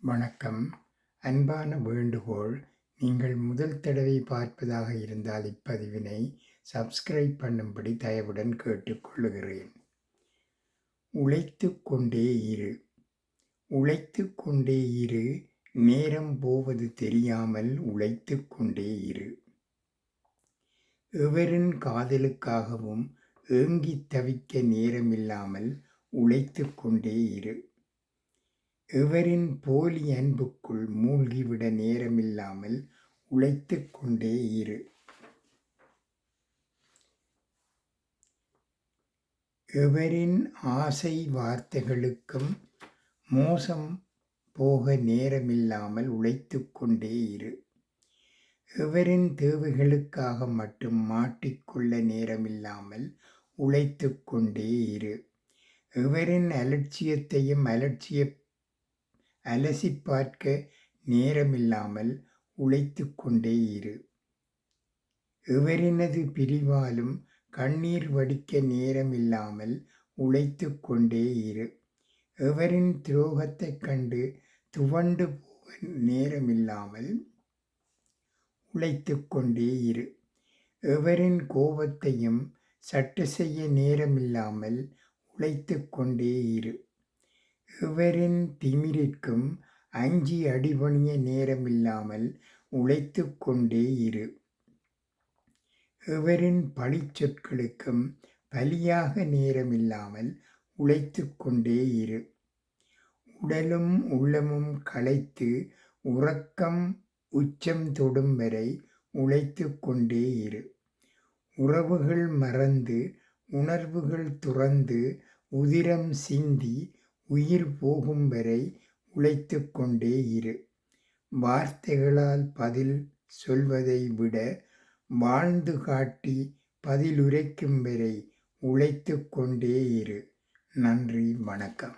வணக்கம். அன்பான வேண்டுகோள் நீங்கள் முதல் தடவை பார்ப்பதாக இருந்தால் இப்பதிவினை சப்ஸ்கிரைப் பண்ணும்படி தயவுடன் கேட்டுக்கொள்ளுகிறேன். உழைத்து கொண்டே இரு. உழைத்து கொண்டே இரு. நேரம் போவது தெரியாமல் உழைத்து கொண்டே இரு. எவரின் காதலுக்காகவும் ஏங்கித் தவிக்க நேரமில்லாமல் உழைத்து கொண்டே இரு. எவரின் போலி அன்புக்குள் மூழ்கிவிட நேரமில்லாமல் உழைத்து கொண்டே இரு. எவரின் ஆசை வார்த்தைகளுக்கும் மோசம் போக நேரமில்லாமல் உழைத்து கொண்டே இரு. எவரின் தேவைகளுக்காக மட்டும் மாட்டிக்கொள்ள நேரமில்லாமல் உழைத்து கொண்டே இரு. எவரின் அலட்சியத்தையும் அலட்சிய அலசி பார்க்க நேரமில்லாமல் உழைத்து கொண்டே இரு. எவரினது பிரிவாலும் கண்ணீர் வடிக்க நேரமில்லாமல் உழைத்து கொண்டே இரு. எவரின் துரோகத்தைக் கண்டு துவண்டு போக நேரமில்லாமல் உழைத்து கொண்டே இரு. எவரின் கோபத்தையும் சட்டு செய்ய நேரமில்லாமல் உழைத்து கொண்டே இரு. எவரின் திமிரிற்கும் அஞ்சி அடிபணிய நேரமில்லாமல் உழைத்து கொண்டே இரு. எவரின் பழிச்சொற்களுக்கும் பலியாக நேரமில்லாமல் உழைத்து கொண்டே இரு. உடலும் உள்ளமும் களைத்து உறக்கம் உச்சம் தொடும் வரை உழைத்து கொண்டே இரு. உறவுகள் மறந்து உணர்வுகள் துறந்து உதிரம் சிந்தி உயிர் போகும் வரை உழைத்து கொண்டே இரு. வார்த்தைகளால் பதில் சொல்வதை விட வாழ்ந்து காட்டி பதிலுரைக்கும் வரை உழைத்து கொண்டே இரு. நன்றி வணக்கம்.